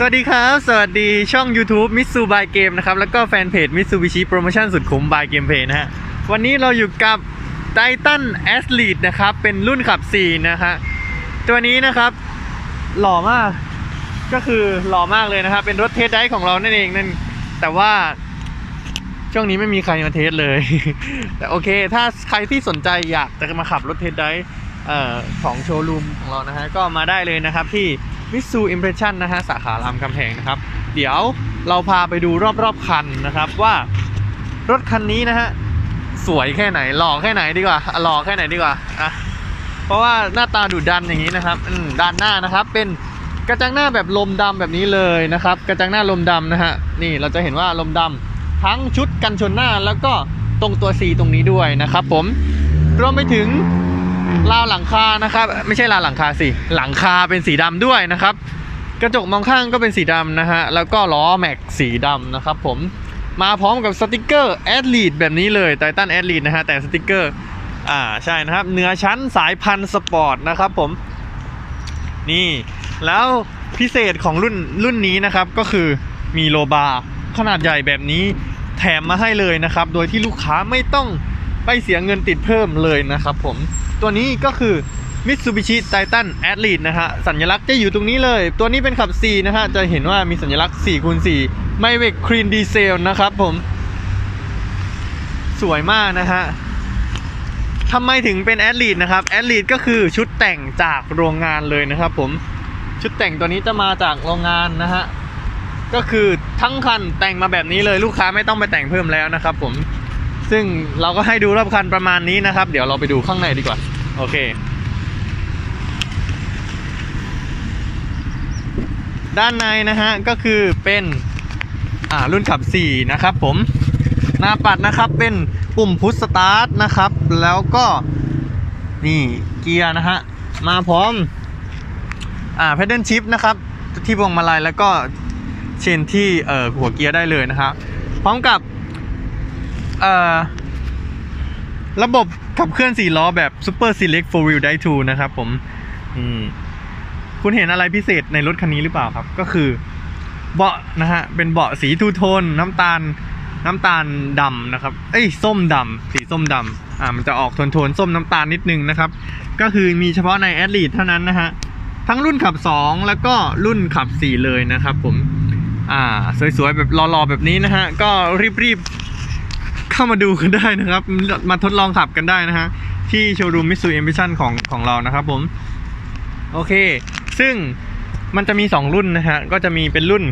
สวัสดีครับ สวัสดีช่อง YouTube m i t s u by Game นะครับ แล้วก็แฟนเพจ Mitsubishi Promotion สุดคุ้ม by Game Play นะฮะ วันนี้เราอยู่กับ Titan Athlete นะครับ เป็นรุ่นขับ 4 นะฮะตัวนี้นะครับ หล่อมาก ก็คือหล่อมากเลยนะครับ เป็นรถเทสได้ของเรานั่นเองนั่น แต่ว่าช่วงนี้ไม่มีใครมาเทสเลย แต่โอเค ถ้าใครที่สนใจอยากจะมาขับรถเทสได้ของโชว์รูมของเรานะฮะ ก็มาได้เลยนะครับที่ มิสูอิมเพรสชันนะฮะสาขารามคำแพงนะครับ เดี๋ยวเราพาไปดูรอบๆคันนะครับว่ารถคันนี้นะฮะสวยแค่ไหนหล่อแค่ไหนดีกว่าอะหล่อแค่ไหนดีกว่าอะเพราะว่าหน้าตาดุดันอย่างนี้นะครับอืมด้านหน้านะครับ เป็นกระจังหน้าแบบลมดำแบบนี้เลยนะครับ กระจังหน้าลมดำนะฮะนี่เราจะเห็นว่าลมดำทั้งชุดกันชนหน้าแล้วก็ตรงตัว C ตรงนี้ด้วยนะครับผมรวมไปถึง ราวหลังคานะครับ ไม่ใช่ราวหลังคาสิ หลังคาเป็นสีดำด้วยนะครับ กระจกมองข้างก็เป็นสีดำนะฮะ แล้วก็ล้อแม็กสีดำนะครับผมมาพร้อมกับสติกเกอร์แอดลีดแบบนี้เลยไททันแอดลีดนะฮะ แต่สติกเกอร์อ่าใช่นะครับเหนือชั้นสายพันธุ์สปอร์ตนะครับผม นี่ แล้วพิเศษของรุ่นรุ่นนี้นะครับก็คือมีโลบาร์ขนาดใหญ่แบบนี้แถมมาให้เลยนะครับ โดยที่ลูกค้าไม่ต้อง ไปเสียเงินติดเพิ่มเลยนะครับผม ตัวนี้ก็คือ Mitsubishi Titan Athlete นะฮะ สัญลักษณ์จะอยู่ตรงนี้เลย ตัวนี้เป็นขับ C นะฮะ จะเห็นว่ามีสัญลักษณ์ 4คูณ4 m y v e c Clean Diesel นะครับผม สวยมากนะฮะทำไมถึงเป็น Athlete นะครับ Athlete ก็คือชุดแต่งจากโรงงานเลยนะครับผม ชุดแต่งตัวนี้จะมาจากโรงงานนะฮะ ก็คือทั้งคันแต่งมาแบบนี้เลยลูกค้าไม่ต้องไปแต่งเพิ่มแล้วนะครับผม ซึ่งเราก็ให้ดูรอบคันประมาณนี้นะครับ เดี๋ยวเราไปดูข้างในดีกว่า โอเค ด้านในนะฮะ ก็คือเป็นอ่ารุ่นขับ 4 นะครับผม หน้าปัดนะครับเป็นปุ่มพุชสตาร์ทนะครับ แล้วก็นี่เกียร์นะฮะ มาพร้อมอ่าเพดเดิลชิพนะครับ ที่พวงมาลัยแล้วก็เชนที่เอ่อหัวเกียร์ได้เลยนะครับพร้อมกับ เอ่อ ระบบขับเคลื่อน4ล้อแบบ Super Select 4 Wheel Drive 2 นะครับผมอืมคุณเห็นอะไรพิเศษในรถคันนี้หรือเปล่าครับ ก็คือ เบาะนะฮะ เป็นเบาะสีทูโทน น้ำตาล น้ำตาลดำนะครับ เอ้ย ส้มดำสีส้มดำอ่า มันจะออกโทนโทนๆส้มน้ำตาลนิดนึงนะครับ ก็คือมีเฉพาะในแอดลีดเท่านั้นนะฮะ ทั้งรุ่นขับ 2 แล้วก็รุ่นขับ 4 เลยนะครับผมอ่า สวยๆ แบบรอๆ แบบนี้นะฮะ ก็รีบๆ เข้ามาดูกันได้นะครับ มาทดลองขับกันได้นะฮะ ที่โชว์รูมมิสซูเอ็มพิชันของของเรานะครับผม โอเค ซึ่งมันจะมี 2 รุ่นนะฮะ ก็จะมีเป็นรุ่น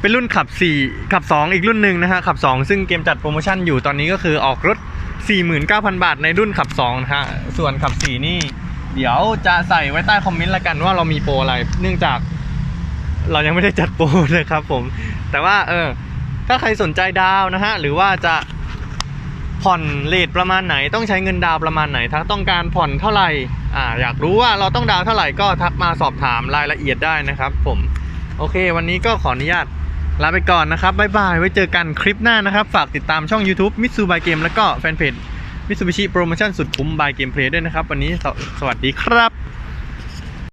เป็นรุ่นขับ 4 ขับ 2 อีกรุ่นหนึ่งนะฮะ ขับ 2 ซึ่งเกมจัดโปรโมชั่นอยู่ตอนนี้ก็คือออกรถ 49,000 บาทในรุ่นขับ2นะฮะ ส่วนขับ 4 นี่ เดี๋ยวจะใส่ไว้ใต้คอมเมนต์ละกันว่าเรามีโปรอะไร เนื่องจากเรายังไม่ได้จัดโปรนะครับผม แต่ว่าเออถ้าใครสนใจดาวนะฮะ หรือว่าจะ ผ่อนเลทประมาณไหนต้องใช้เงินดาวประมาณไหนถ้าต้องการผ่อนเท่าไหร่อ่าอยากรู้ว่าเราต้องดาวเท่าไหร่ก็ทักมาสอบถามรายละเอียดได้นะครับ ผมโอเค วันนี้ก็ขออนุญาตลาไปก่อนนะครับบ๊ายบายไว้เจอกันคลิปหน้านะครับ ฝากติดตามช่อง YouTube Mitsu by Game แล้วก็แฟนเพจ Mitsubishi Promotion สุดคุ้ม by Game Play ด้วยนะครับ วันนี้สวัสดีครับ